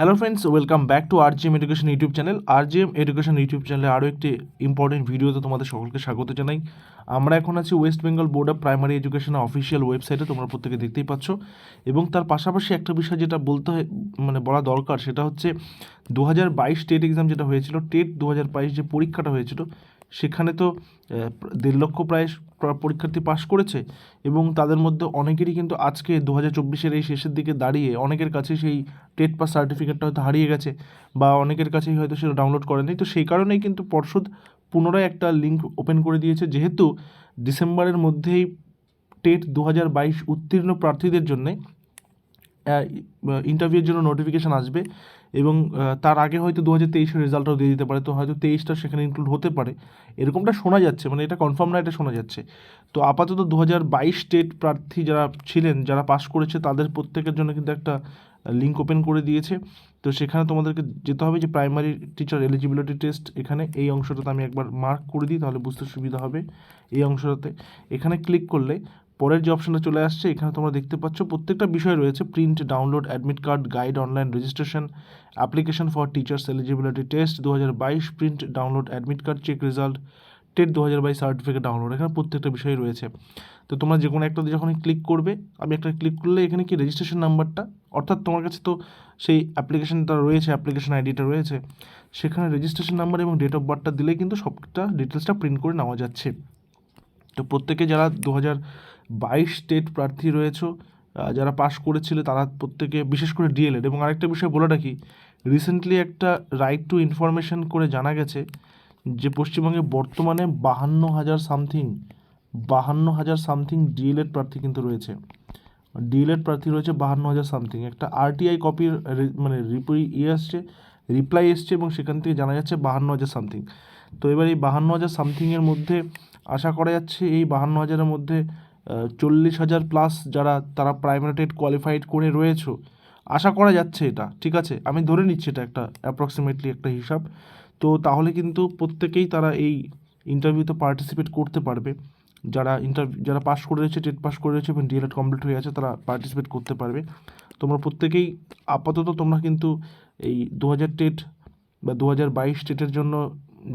Hello friends welcome back to R GM Education YouTube channel R GM Education YouTube চ্যানেলে আরও একটি important ভিডিওতে তোমাদের সকলকে স্বাগত জানাই। আমরা এখন আছি West Bengal Board of Primary এডুকেশনের অফিসিয়াল ওয়েবসাইটে তোমরা প্রত্যেকে দেখতেই পাচ্ছ। এবং তার পাশাপাশি একটা বিষয় যেটা বলতে হয় মানে বলা দরকার, সেটা হচ্ছে দু হাজার বাইশ টেট এক্সাম যেটা হয়েছিল, টেট দু হাজার বাইশ যে পরীক্ষাটা হয়েছিল সেখানে তো দেড় লক্ষ প্রায় পরীক্ষার্থী পাশ করেছে এবং তাদের মধ্যে অনেকেরই কিন্তু আজকে দু হাজার চব্বিশের এই শেষের দিকে দাঁড়িয়ে অনেকের কাছে সেই টেট পাস সার্টিফিকেটটা হয়তো হারিয়ে গেছে বা অনেকের কাছেই হয়তো সেটা ডাউনলোড করেনি তো সেই কারণেই কিন্তু পর্ষদ পুনরায় একটা লিঙ্ক ওপেন করে দিয়েছে যেহেতু ডিসেম্বরের মধ্যেই টেট দু হাজার বাইশ উত্তীর্ণ প্রার্থীদের জন্যে ইন্টারভিউর জন্য নোটিফিকেশান আসবে এবং তার আগে হয়তো দু হাজার তেইশের রেজাল্টও দিয়ে দিতে পারে। তো হয়তো তেইশটা সেখানে ইনক্লুড হতে পারে। এরকমটা শোনা যাচ্ছে মানে এটা কনফার্ম না, এটা শোনা যাচ্ছে। তো আপাতত দু হাজার বাইশ স্টেট প্রার্থী যারা ছিলেন, যারা পাশ করেছে, তাদের প্রত্যেকের জন্য কিন্তু একটা লিঙ্ক ওপেন করে দিয়েছে। তো সেখানে তোমাদেরকে যেতে হবে যে প্রাইমারি টিচার এলিজিবিলিটি টেস্ট এখানে। এই অংশটাতে আমি একবার মার্ক করে দিই, তাহলে বুঝতে সুবিধা হবে। এই অংশটাতে এখানে ক্লিক করলে পরের যে অপশনটা চলে আসছে, এখানে তোমরা দেখতে পাচ্ছ প্রত্যেকটা বিষয় রয়েছে print download admit card guide online registration application for teachers eligibility test দু হাজার বাইশ print download admit card check result TET দু হাজার বাইশ সার্টিফিকেট ডাউনলোড এখানে প্রত্যেকটা বিষয় রয়েছে। তো তোমরা যে কোনো একটাতে যখন ক্লিক করবে, আমি একটা ক্লিক করলে এখানে কি রেজিস্ট্রেশন নাম্বারটা অর্থাৎ তোমার কাছে তো সেই অ্যাপ্লিকেশনটা রয়েছে অ্যাপ্লিকেশন আইডিটা রয়েছে, সেখানে রেজিস্ট্রেশন নাম্বার এবং ডেট অফ বার্থটা দিলে কিন্তু সবটা ডিটেলসটা প্রিন্ট করে নেওয়া যাচ্ছে। তো প্রত্যেকে যারা দু হাজার বাইশ স্টেট প্রার্থী রয়েছে যারা পাশ করেছিল তারা প্রত্যেকে, বিশেষ করে ডিএলএড এবং আরেকটা বিষয় বলে রাখি রিসেন্টলি একটা রাইট টু ইনফরমেশন করে জানা গেছে যে পশ্চিমবঙ্গে বর্তমানে বাহান্ন হাজার সামথিং বাহান্ন হাজার সামথিং ডিএলএড প্রার্থী কিন্তু রয়েছে। ডিএলএড প্রার্থী রয়েছে বাহান্ন হাজার সামথিং একটা আরটিআই কপির মানে রিপ্লাই ইয়ে আসছে রিপ্লাই এসছে এবং সেখান থেকে জানা যাচ্ছে বাহান্ন হাজার সামথিং তো এবার এই বাহান্ন হাজার সামথিংয়ের মধ্যে আশা করা যাচ্ছে এই বাহান্ন হাজারের মধ্যে চল্লিশ হাজার প্লাস যারা, তারা প্রাইমারি টেট কোয়ালিফাইড করে রয়েছে। আশা করা যাচ্ছে এটা, ঠিক আছে? আমি ধরে নিচ্ছি এটা একটা অ্যাপ্রক্সিমেটলি একটা হিসাব। তো তাহলে কিন্তু প্রত্যেকেই তারা এই ইন্টারভিউতে পার্টিসিপেট করতে পারবে। যারা ইন্টারভিউ যারা পাস করে রয়েছে, টেট পাস করে রয়েছে এবং ডিএলএড কমপ্লিট হয়ে আছে তারা পার্টিসিপেট করতে পারবে। তোমরা প্রত্যেকেই আপাতত তোমরা কিন্তু এই দু হাজার টেট বা দু হাজার বাইশ টেটের জন্য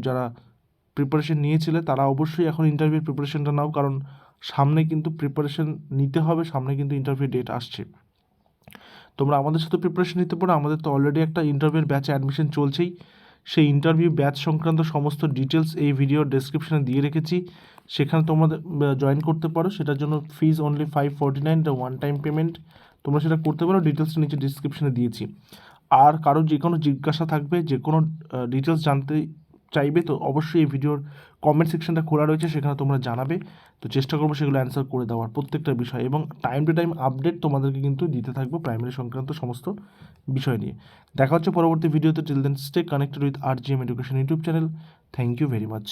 যারা প্রিপারেশন নিয়েছিলে, তারা অবশ্যই এখন ইন্টারভিউর প্রিপারেশনটা নাও। কারণ সামনে কিন্তু প্রিপারেশন নিতে হবে, সামনে কিন্তু ইন্টারভিউ ডেট আসছে। তোমরা আমাদের সাথে প্রিপারেশন নিতে পারো, আমাদের তো অলরেডি একটা ইন্টারভিউর ব্যাচে অ্যাডমিশন চলছেই। সেই ইন্টারভিউ ব্যাচ সংক্রান্ত সমস্ত ডিটেলস এই ভিডিওর ডেসক্রিপশনে দিয়ে রেখেছি। সেখানে তোমাদের জয়েন করতে পারো, সেটার জন্য fees only five forty nine one time payment তোমরা সেটা করতে পারো ডিটেলসটা নিচে ডিসক্রিপশনে দিয়েছি। আর কারও যে কোনো জিজ্ঞাসা থাকবে, যে কোনো ডিটেলস জানতে চাইবে, তো অবশ্যই এই ভিডিওর কমেন্ট সেকশনটা খোলা রয়েছে, সেখানে তোমরা জানাবে। তো চেষ্টা করব সেগুলো অ্যান্সার করে দেওয়ার প্রত্যেকটা বিষয় এবং টাইম টু টাইম আপডেট তোমাদেরকে কিন্তু দিতে থাকব প্রাইমারি সংক্রান্ত সমস্ত বিষয় নিয়ে। দেখা হচ্ছে পরবর্তী ভিডিওতে till then stay connected with R G M Education YouTube channel thank you very much